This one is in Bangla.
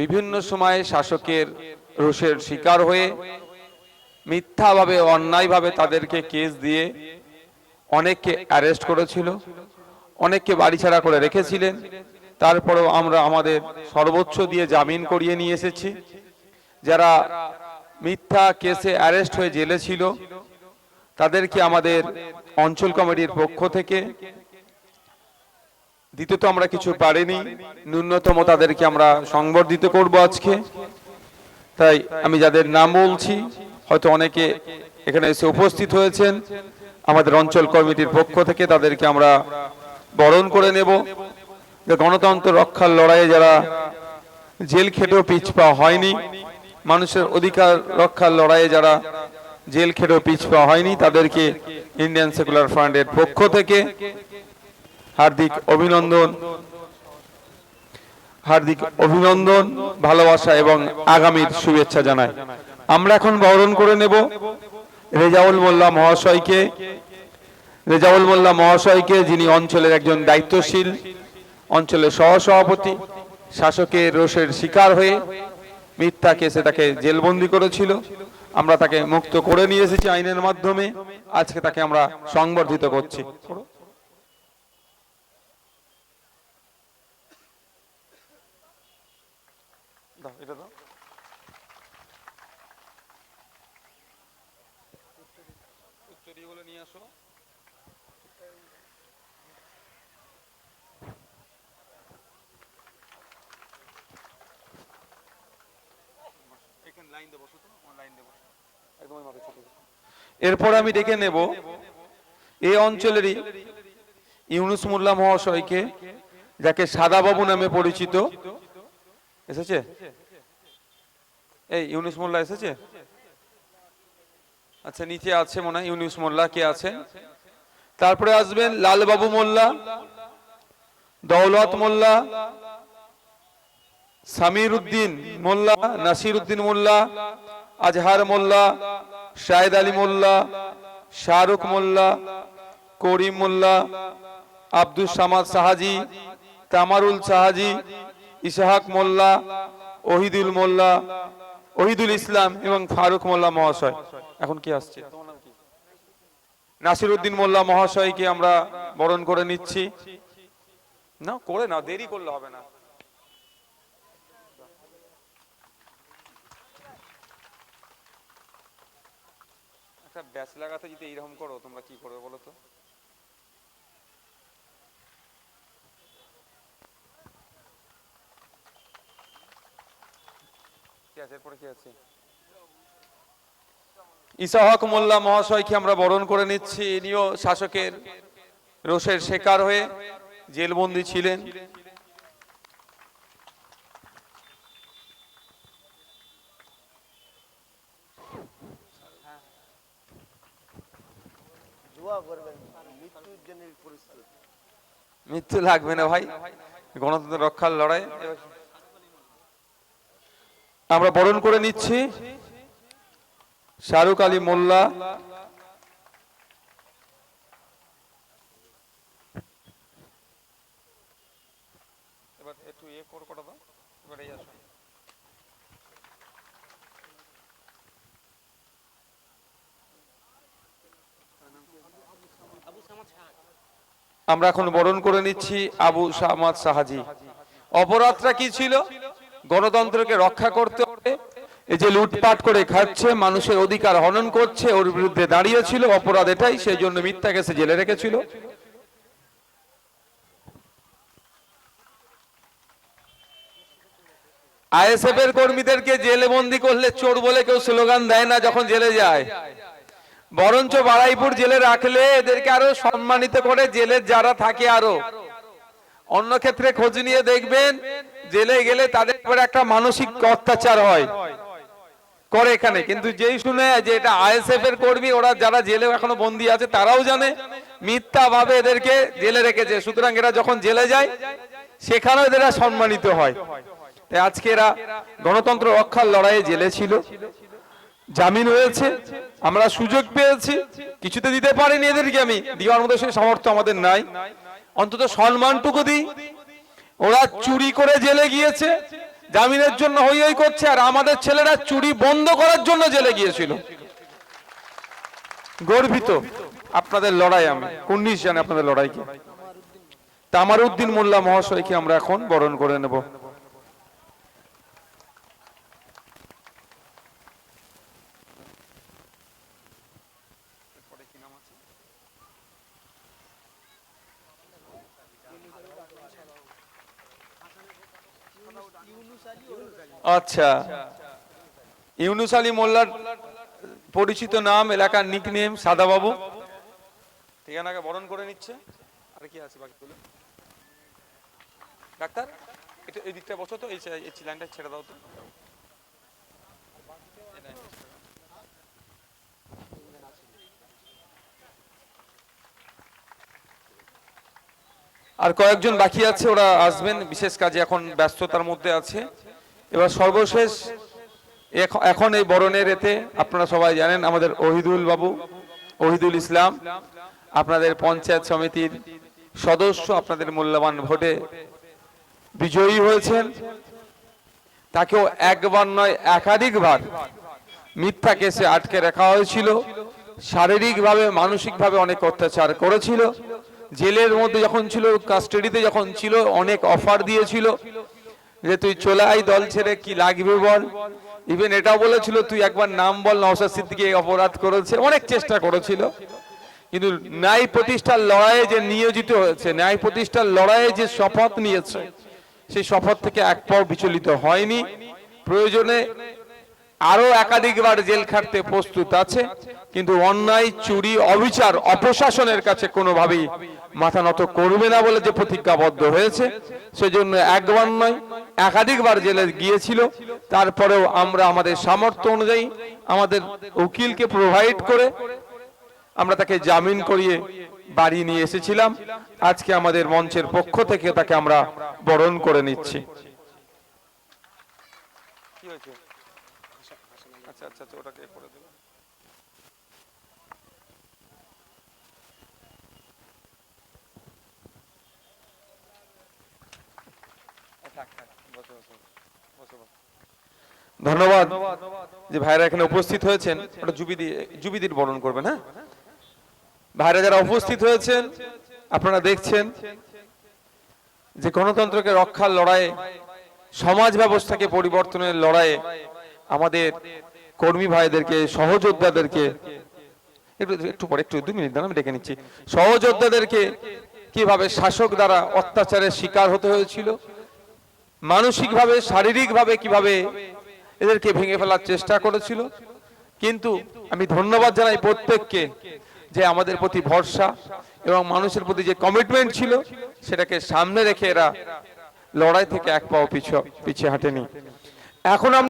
বিভিন্ন সময়ে শাসকের রোষের শিকার হয়ে মিথ্যাভাবে, অন্যায়ভাবে তাদেরকে কেস দিয়ে অনেককে অ্যারেস্ট করেছিল, অনেককে বাড়িছাড়া করে রেখেছিলেন। তারপরেও আমরা আমাদের সর্বোচ্চ দিয়ে জামিন করিয়ে নিয়ে এসেছি। যারা মিথ্যা কেসে অ্যারেস্ট হয়ে জেলে ছিল, তাদেরকে আমাদের অঞ্চল কমিটির পক্ষ থেকে দিতে তো আমরা কিছু পারিনি। ন্যূনতম তাদেরকে আমরা সংবর্ধিত করব আজকে। তাই আমি যাদের নাম বলছি, হয়তো অনেকে এখানে এসে উপস্থিত হয়েছেন। আমাদের অঞ্চল কমিটির পক্ষ থেকে তাদেরকে আমরা বরণ করে নেব। যে গণতন্ত্র রক্ষার লড়াইয়ে যারা জেল খেটেও পিছপা হয়নি, মানুষের অধিকার রক্ষার লড়াইয়ে যারা জেল খেটেও পিছপা হয়নি, তাদেরকে ইন্ডিয়ান সেকুলার ফ্রন্টের পক্ষ থেকে হার্দিক অভিনন্দন। হার্দিক অভিনন্দন, ভালোবাসা এবং আগামীর শুভেচ্ছা জানাই। আমরা এখন বরণ করে নেব রেজাউল মোল্লা মহাশয়কে। রেজাউল মোল্লা মহাশয়কে, যিনি অঞ্চলের একজন দায়িত্বশীল, অঞ্চলের সহসভাপতি, শাসকের রোষের শিকার হয়ে মিথ্যা কেসে তাকে জেলবন্দি করেছিল। আমরা তাকে মুক্ত করে নিয়ে এসেছি আইনের মাধ্যমে। আজকে তাকে আমরা সংবর্ধিত করছি দাও, এটা দাও। উত্তরীয়গুলো নিয়ে আসো। এখানে লাইন দিয়ে বসো তো, আমার লাইন দিয়ে বসো। একদম ওই মাথায় চলে যাও। এরপর আমি ডেকে নেব এই অঞ্চলেরই ইউনুস মোল্লা মহাশয়কে যাকে সাদা বাবু নামে পরিচিত। এসেছে? এই ইউনুস মোল্লা এসেছে? আচ্ছা নিচে আছে মনে হয় ইউনুস মোল্লা, কে আছেন তারপরে আসবেন লালবাবু মোল্লা, দৌলত মোল্লা সামির উদ্দিন মোল্লা নাসির উদ্দিন মোল্লা, আজহার মোল্লা, শাহেদ আলী মোল্লা, শাহরুখ মোল্লা, করিম মোল্লা আব্দুল সামাদ সাহাজি, তামারুল সাহাজি, ইসাহাক মোল্লা, ওহিদুল মোল্লা, ওহিদুল ইসলাম এবং ফারুক মোল্লা মহাশয়। এখন কি আসছে? নাসির উদ্দিন মোল্লা মহাশয়কে আমরা বরণ করে নিচ্ছি। না করে না দেরি করলে হবে না। একটা ব্যাচ লাগাতে যদি এইরকম করো তোমরা কি করবে বলো তো? কি আছে? এরপরে কি আছে? ইসাহক মোল্লা মহাশয়কে আমরা বরণ করে নিচ্ছি। ইনিও শাসকের রোষের শিকার হয়ে জেলবন্দি ছিলেন। মৃত্যু লাগবে না ভাই গণতন্ত্র রক্ষার লড়াই। আমরা বরণ করে নিচ্ছি। শাহরুখ আলী মোল্লা। ইয়ে আমরা এখন বরণ করে নিচ্ছি আবু সামাদ সাহাজি। অপরাধটা কি ছিল? গণতন্ত্রকে রক্ষা করতে যে লুটপাট করে খাচ্ছে, মানুষের অধিকার হনন করছে, ওর বিরুদ্ধে দাঁড়িয়েছিল, অপরাধ এটাই সেই জন্য মিথ্যা কেসে জেলে রেখেছিল। আইএসএফ এর কর্মীদেরকে জেলে বন্দি করলে চোর বলে কেউ স্লোগান দেয় না যখন জেলে যায়। বরঞ্চ বারাইপুর জেলে রাখলে এদেরকে আরও সম্মানিত করে জেলের যারা থাকে আরও। অন্য ক্ষেত্রে খোঁজ নিয়ে দেখবেন, জেলে গেলে তাদের একটা মানসিক অত্যাচার হয়। করে এখানে। কিন্তু যেই শুনে যে এটা আইএসএফ এর কর্মী ওরা যারা জেলে এখনও বন্দি আছে তারাও জানে মিথ্যা ভাবে এদেরকে জেলে রেখেছে। সুতরাং এরা যখন জেলে যায় সেখানেও এরা সম্মানিত হয়। তাই আজকে এরা গণতন্ত্র রক্ষার লড়াইয়ে জেলে ছিল। জামিন হয়েছে আমরা সুযোগ পেয়েছি। কিছুতে দিতে পারিনি এদেরকে আমি। দেওয়ার মতো সেই সামর্থ্য আমাদের নাই। অন্তত সম্মানটুকু দিই। ওরা চুরি করে জেলে গিয়েছে। জামিনের জন্য হই হই করছে, আর আমাদের ছেলেরা চুরি বন্ধ করার জন্য জেলে গিয়েছিল। গর্বিত আপনাদের লড়াই আমি উনিশ জানে আপনাদের লড়াইকে তামার উদ্দিন মোল্লা মহাশয়কে আমরা এখন বরণ করে নেব। আচ্ছা। ইউনুস আলী মোল্লার পরিচিত নাম, এলাকার নিকনেম সাদা বাবু ঠিকানাকে বরণ করে নিচ্ছে। আর কি আছে বাকিগুলো ডাক্তার, এটা এই দিকটা বসো তো, এই লাইনটা ছেড়ে দাও তো। আর কয়েকজন বাকি আছে, ওরা আসবেন, বিশেষ কাজে এখন ব্যস্ততার মধ্যে আছে। এবার সর্বশেষ, এখ- এখন এই বরণের এতে আপনারা সবাই জানেন আমাদের ওহিদুল বাবু, ওহিদুল ইসলাম, আপনাদের পঞ্চায়েত সমিতির সদস্য, আপনাদের মূল্যবান ভোটে বিজয়ী হয়েছেন। তাকেও একবার নয়, একাধিকবার মিথ্যা কেসে আটকে রাখা হয়েছিল। শারীরিকভাবে, মানসিকভাবে অনেক অত্যাচার করেছিল। জেলের মধ্যে যখন ছিল কাস্টাডিতে যখন ছিল, অনেক অফার দিয়েছিল যে তুই চলে আই দল ছেড়ে, কি লাগবে বল? ইভেন এটাও বলেছিল, তুই একবার নাম বল, নওশাদ সিদ্দিকী অপরাধ করেছে। অনেক চেষ্টা করেছিল। কিন্তু ন্যায় প্রতিষ্ঠার লড়াইয়ে যে নিয়োজিত হয়েছে, ন্যায় প্রতিষ্ঠার লড়াইয়ে যে শপথ নিয়েছে, সেই শপথ থেকে এক পাও বিচলিত হয়নি। প্রয়োজনে আরও একাধিকবার জেল খাটতে প্রস্তুত আছে, কিন্তু অন্যায়, চুরি, অবিচার অপশাসনের কাছে কোনোভাবেই মাথা নত করবে না বলে যে প্রতিজ্ঞাবদ্ধ হয়েছে, সেজন্য একবার নয়, একাধিকবার জেলে গিয়েছিল। তারপরেও আমরা আমাদের সামর্থ্য অনুযায়ী আমাদের উকিলকে প্রোভাইড করে আমরা তাকে জামিন করিয়ে বাড়ি নিয়ে এসেছিলাম। আজকে আমাদের মঞ্চের পক্ষ থেকে তাকে আমরা বরণ করে নিচ্ছি। আচ্ছা আচ্ছা আচ্ছা ওটাকে করে দেবো। ধন্যবাদ যে ভাইরা এখানে উপস্থিত হয়েছেন ওটা জুবি দিয়ে জুবিদির বরণ করবেন হ্যাঁ? ভাইরা যারা উপস্থিত হয়েছেন আপনারা দেখছেন যে গণতন্ত্রকে রক্ষার লড়াইয়ে সমাজ ব্যবস্থাকে পরিবর্তনের লড়াইয়ে আমাদের কর্মী ভাইদেরকে, সহযোদ্ধাদেরকে, একটু একটু পরে, একটু দু মিনিট আমি ডেকে নিচ্ছি। সহযোদ্ধাদেরকে কীভাবে শাসক দ্বারা অত্যাচারের শিকার হতে হয়েছিল, মানসিকভাবে, শারীরিকভাবে কীভাবে এদেরকে ভেঙে ফেলার চেষ্টা করেছিল, কিন্তু আমি ধন্যবাদ জানাই প্রত্যেককে যে আমাদের প্রতি ভরসা এবং মানুষের প্রতি যে কমিটমেন্ট ছিল, সেটাকে সামনে রেখে এরা লড়াই থেকে এক পাও পিছু, পিছিয়ে হাঁটেনি। এখন